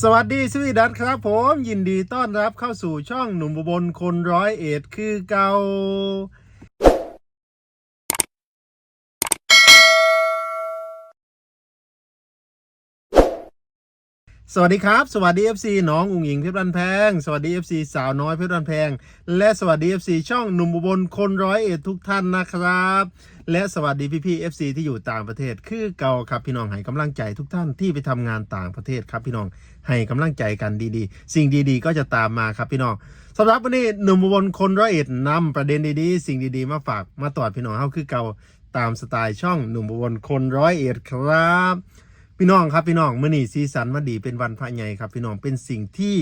สวัสดีสวีดัตครับผมยินดีต้อนรับเข้าสู่ช่องหนุ่มอุบลคนร้อยเอ็ดคือเกา สวัสดีครับ สวัสดี FC น้องอุ๋งหญิงเพชรบันแพง สวัสดี FC สาวน้อยเพชรบันแพง และสวัสดี FC ช่องหนุ่มอุบลคนร้อยเอ็ดทุกท่านนะครับ และสวัสดีพี่พี่ FC ที่อยู่ต่างประเทศ คือเก่าครับพี่น้องให้กำลังใจทุกท่านที่ไปทำงานต่างประเทศครับพี่น้องให้กำลังใจกันดีๆ สิ่งดีๆ ก็จะตามมาครับพี่น้องสำหรับวันนี้หนุ่มอุบลคนร้อยเอ็ดนำประเด็นดีๆ สิ่งดีๆ มาฝากมาตอดพี่น้องเฮาคือเก่าตามสไตล์ช่องหนุ่มอุบลคนร้อยเอ็ดครับ พี่น้องครับพี่น้องเมื่อนี้ซีซันมาดีเป็นวันพระใหญ่ครับ พี่น้องเป็นสิ่งที่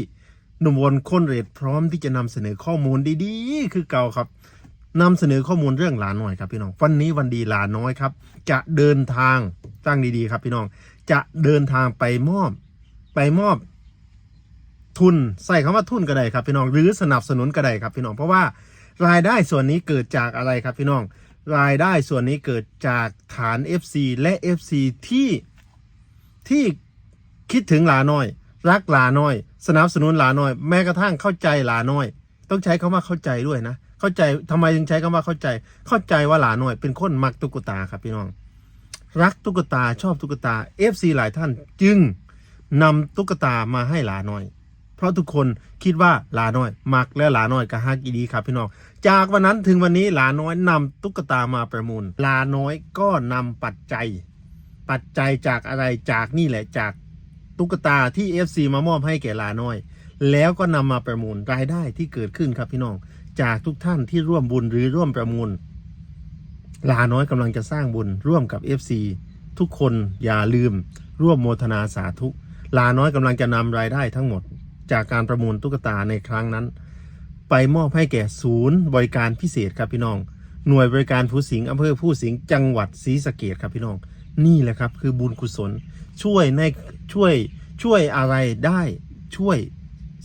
หนุ่มวนค้นเรดพร้อมที่จะนำเสนอข้อมูลดีๆ คือเก่าครับนำเสนอข้อมูลเรื่องหลานน้อยครับพี่น้องวันนี้วันดีหลานน้อยครับ จะเดินทางตั้งดีๆครับ พี่น้องจะเดินทางไปมอบไปมอบทุนใส่คำว่าทุนก็ได้ครับพี่น้องหรือสนับสนุนก็ได้ครับพี่น้องเพราะว่ารายได้ส่วนนี้เกิดจากอะไรครับพี่น้อง รายได้ส่วนนี้เกิดจากฐาน FC และ FC ที่ ที่คิดถึงหลาน้อย รักหลาน้อย สนับสนุนหลาน้อย แม้กระทั่งเข้าใจหลาน้อย ต้องใช้คำว่าเข้าใจด้วยนะ เข้าใจทำไมถึงใช้คำว่าเข้าใจ เข้าใจว่าหลาน้อย เป็นคนมักตุ๊กตาครับพี่น้อง รักตุ๊กตาชอบตุ๊กตา FC หลายท่านจึงนำตุ๊กตามาให้หลาน้อย เพราะทุกคนคิดว่าหลาน้อย มักและหลาน้อยก็ฮักอีดีครับพี่น้อง จากวันนั้นถึงวันนี้หลาน้อยนำตุ๊กตามาประมูลหลาน้อยก็นำปัจจัย ปัจจัยจากอะไรจากนี่แหละจากตุ๊กตาที่ FC มามอบให้แก่ลาน้อย แล้วก็นำมาประมูลรายได้ที่เกิดขึ้นครับพี่น้อง จากทุกท่านที่ร่วมบุญหรือร่วมประมูลลาน้อยกำลังจะสร้างบุญร่วมกับ FC ทุกคนอย่าลืมร่วมโมทนาสาธุลาน้อยกำลังจะนำรายได้ทั้งหมด จากการประมูลตุ๊กตาในครั้งนั้น ไปมอบให้แก่ศูนย์บริการพิเศษครับพี่น้อง หน่วยบริการผู้สิงอำเภอผู้สิงห์จังหวัดศรีสะเกดครับพี่น้อง นี่แหละครับ คือบุญกุศลช่วยในช่วยช่วยอะไรได้ช่วย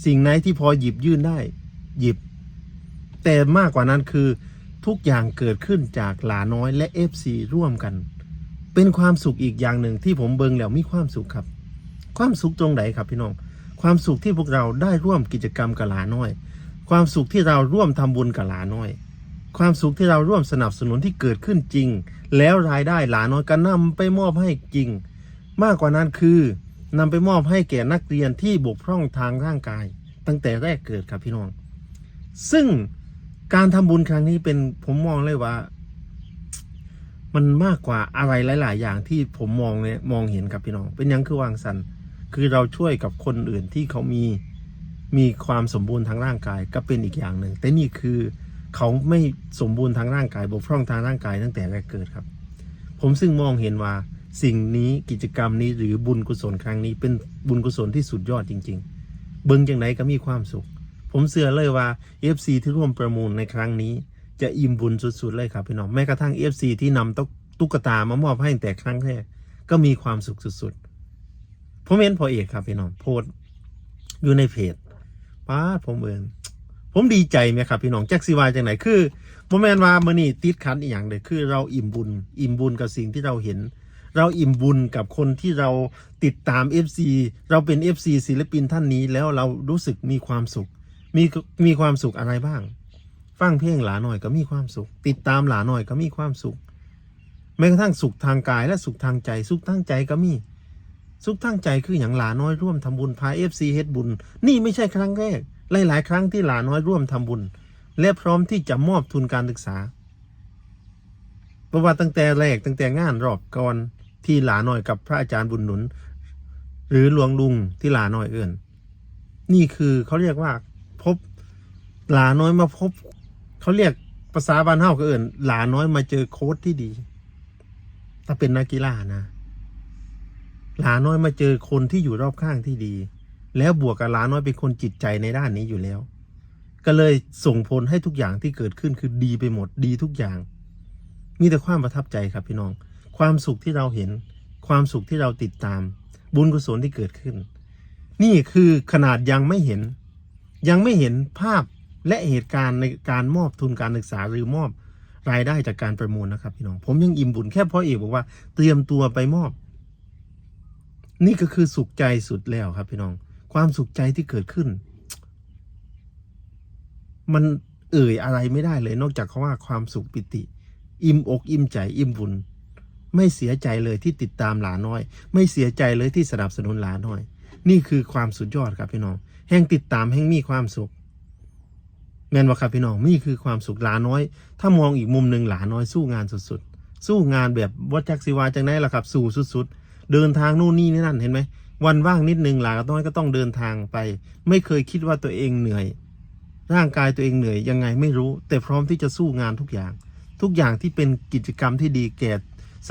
สิ่งไหนที่พอหยิบยื่นได้ หยิบ แต่มากกว่านั้นคือทุกอย่างเกิดขึ้นจากหลาน้อยและ FC ร่วมกัน เป็นความสุขอีกอย่างหนึ่งที่ผมเบิงแล้วมีความสุขครับ ความสุขตรงไหนครับพี่น้อง ความสุขที่พวกเราได้ร่วมกิจกรรมกับหลาน้อย ความสุขที่เราร่วมทำบุญกับหลาน้อย ความสุขที่เราร่วมสนับสนุนที่เกิดขึ้นจริง แล้วรายได้หลาน้อยก็นำไปมอบให้จริง มากกว่านั้นคือนำไปมอบให้แก่นักเรียนที่บกพร่องทางร่างกาย ตั้งแต่แรกเกิดครับพี่น้อง ซึ่งการทำบุญครั้งนี้เป็นผมมองเลยว่า มันมากกว่าอะไรหลาย ๆ อย่างที่ผมมองเนี่ยมองเห็นครับพี่น้อง เป็นยังคือวางสันคือเราช่วยกับคนอื่นที่เขามีมีความสมบูรณ์ทางร่างกายก็เป็นอีกอย่างหนึ่งแต่นี่คือ เขาไม่สมบูรณ์ทางร่างกายบกพร่องทางร่างกายตั้งแต่แรกเกิดครับ ผมซึ่งมองเห็นว่าสิ่งนี้กิจกรรมนี้หรือบุญกุศลครั้งนี้เป็นบุญกุศลที่สุดยอดจริง ๆ เบิ้งจังไหนก็มีความสุข ผมเชื่อเลยว่า FC ที่ร่วมประมูลในครั้งนี้ จะอิ่มบุญสุดๆเลยครับพี่น้องแม้กระทั่ง FC ที่นำตุ๊กตามามอบให้แต่ครั้งแรกก็มีความสุขสุดๆผมเห็นพอเอกครับพี่น้องโพสต์อยู่ในเพจป้าผมเอง ผมดีใจไหมครับพี่น้องแจ็คซีวายจังไหนคือโมแมนว่ามือนี่ติดขันอีกอย่างเลยคือเราอิ่มบุญ อิ่มบุญกับสิ่งที่เราเห็น เราอิ่มบุญกับคนที่เราติดตาม FC เราเป็น FC ศิลปินท่านนี้แล้วเรารู้สึกมีความสุข มีมีความสุขอะไรบ้าง ฟังเพลงหลาหน่อยก็มีความสุข ติดตามหลาหน่อยก็มีความสุขแม้กระทั่งสุขทางกายและสุขทางใจ สุขทางใจก็มี สุขทางใจคืออย่างหลาน้อยร่วมทำบุญพาเอฟซีเฮ็ดบุญ นี่ไม่ใช่ครั้งแรก หลาย ๆ ครั้งที่หลาน้อยร่วมทำบุญ และพร้อมที่จะมอบทุนการศึกษาเพราะว่าตั้งแต่แรกตั้งแต่งานรอบก่อนที่หลาน้อยกับพระอาจารย์บุญหนุน หรือหลวงลุงที่หลาน้อยเอื่น นี่คือเขาเรียกว่าพบหลาน้อยมาพบ เขาเรียกภาษาบ้านเฮาก็เอื่น หลาน้อยมาเจอโค้ชที่ดี ถ้าเป็นนักกีฬานะ หลาน้อยมาเจอคนที่อยู่รอบข้างที่ดี แล้วบวกกับหลาน้อยเป็นคนจิตใจในด้านนี้อยู่แล้ว ก็เลยส่งผลให้ทุกอย่างที่เกิดขึ้นคือดีไปหมดดีทุกอย่าง มีแต่ความประทับใจครับพี่น้อง ความสุขที่เราเห็น ความสุขที่เราติดตาม บุญกุศลที่เกิดขึ้น นี่คือขนาดยังไม่เห็น ยังไม่เห็นภาพและเหตุการณ์ในการมอบทุนการศึกษาหรือมอบรายได้จากการประมูลนะครับพี่น้องผมยังอิ่มบุญแค่พ่อเอกบอกว่าเตรียมตัวไปมอบ นี่ก็คือสุขใจสุดแล้วครับพี่น้อง ความสุขใจที่เกิดขึ้น มันเอ่ยอะไรไม่ได้เลย นอกจากคาว่าความสุขปิติ อิ่มอกอิ่มใจอิ่มบุญ ไม่เสียใจเลยที่ติดตามหลาน้อย ไม่เสียใจเลยที่สนับสนุนหลาน้อย นี่คือความสุดยอดครับพี่น้องแห่งติดตามแห่งมีความสุขแม่นว่าครับพี่น้องนี่คือความสุขหลาน้อย ถ้ามองอีกมุมหนึ่งหลาน้อยสู้งานสุดๆสู้งานแบบวัดจักศิวาจังไหนล่ะครับ สู่สุดๆเดินทางนู่นนี่นี่นั่นเห็นไหม วันว่างนิดนึงหลาน้อยก็ต้องเดินทางไป ไม่เคยคิดว่าตัวเองเหนื่อย ร่างกายตัวเองเหนื่อยยังไงไม่รู้ แต่พร้อมที่จะสู้งานทุกอย่าง ทุกอย่างที่เป็นกิจกรรมที่ดีแก่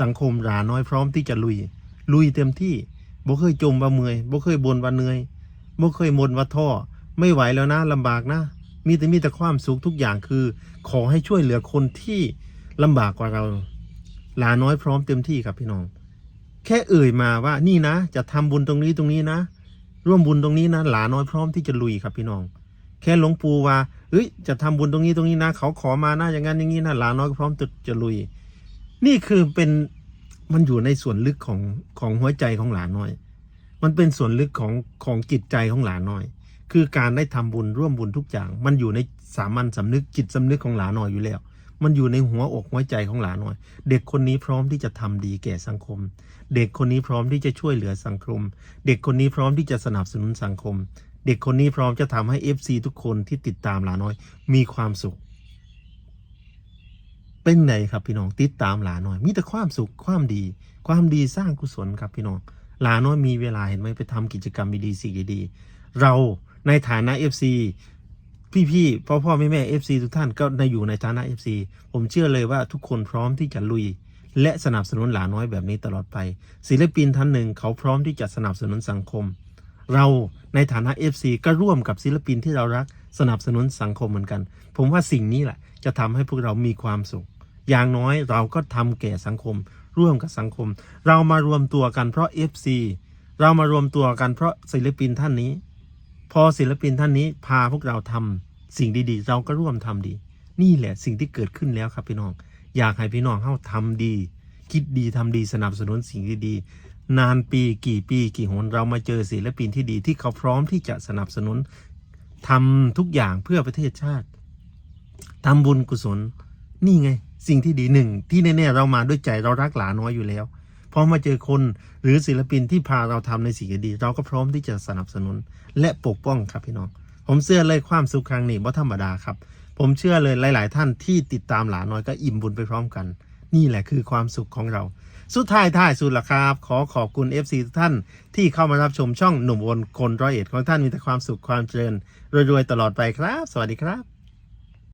สังคมหลาน้อยพร้อมที่จะลุย ลุยเต็มที่บ่เคยจมว่าเมื่อยบ่เคยบนว่าเหนื่อยบ่เคยมนว่าท่อ ไม่ไหวแล้วนะลำบากนะ มีแต่มีแต่ความสุขทุกอย่างคือ ขอให้ช่วยเหลือคนที่ลำบากกว่าเราหลาน้อยพร้อมเต็มที่ครับพี่น้อง แค่เอ่ยมาว่านี่นะ จะทำบุญตรงนี้ตรงนี้นะ ร่วมบุญตรงนี้นะ หลาน้อยพร้อมที่จะลุยครับพี่น้อง แค่หลวงปู่ว่าเอ้ยจะทำบุญตรงนี้ตรงนี้นะ เขาขอมานะอย่างนั้นอย่างนี้นะหลาน้อยพร้อมจะจะลุย นี่คือเป็นมันอยู่ในส่วนลึกของของหัวใจของหลาน้อย มันเป็นส่วนลึกของของจิตใจของหลาน้อย คือการได้ทำบุญร่วมบุญทุกอย่าง มันอยู่ในสามัญสำนึกจิตสำนึกของหลาน้อยอยู่แล้ว มันอยู่ในหัวอกหัวใจของหลานน้อย เด็กคนนี้พร้อมที่จะทำดีแก่สังคม เด็กคนนี้พร้อมที่จะช่วยเหลือสังคม เด็กคนนี้พร้อมที่จะสนับสนุนสังคม เด็กคนนี้พร้อมจะทำให้ FC ทุกคนที่ติดตามหลานน้อย มีความสุข เป็นไงครับพี่น้องติดตามหลาน้อย มีแต่ความสุขความดี ความดีสร้างกุศลครับพี่น้องหลาน้อยมีเวลาเห็นไหมไปทำกิจกรรมดีๆสิ่งดีๆเราในฐานะ FC พี่ๆพ่อพ่อแม่แม่ FC ทุกท่านก็ในอยู่ในฐานะ FC ผมเชื่อเลยว่าทุกคนพร้อมที่จะลุย และสนับสนุนหลาน้อยแบบนี้ตลอดไป ศิลปินท่านหนึ่งเขาพร้อมที่จะสนับสนุนสังคม เราในฐานะ FC ก็ร่วมกับศิลปินที่เรารักสนับสนุนสังคมเหมือนกัน ผมว่าสิ่งนี้แหละจะทำให้พวกเรามีความสุข อย่างน้อยเราก็ทำแก่สังคม ร่วมกับสังคม เรามารวมตัวกันเพราะ FC เรามารวมตัวกันเพราะศิลปินท่านนี้ พอศิลปินท่านนี้พาพวกเราทำสิ่งดีๆ เราก็ร่วมทำดี นี่แหละสิ่งที่เกิดขึ้นแล้วครับพี่น้อง อยากให้พี่น้องเข้าทำดี คิดดีทำดีสนับสนุนสิ่งดีๆ นานปีกี่ปีกี่หนเรามาเจอศิลปินที่ดีที่เขาพร้อมที่จะสนับสนุนทำทุกอย่างเพื่อประเทศชาติทำบุญกุศล นี่ไง สิ่งที่ดีหนึ่งที่แน่ๆเรามาด้วยใจเรารักหลาน้อยอยู่แล้ว พอมาเจอคนหรือศิลปินที่พาเราทำในสิ่งดี เราก็พร้อมที่จะสนับสนุนและปกป้องครับพี่น้อง ผมเชื่อเลยความสุขครั้งนี้ว่าธรรมดาครับ ผมเชื่อเลยหลาย ๆ ท่านที่ติดตามหลาน้อยก็อิ่มบุญไปพร้อมกัน นี่แหละคือความสุขของเรา สุดท้ายท้ายสุดละครับ ขอขอบคุณ FC ทุกท่านที่เข้ามารับชมช่องหนุ่มวนคนร้อยเอ็ดของท่านมีแต่ความสุขความเจริญรวยๆตลอดไปครับ สวัสดีครับ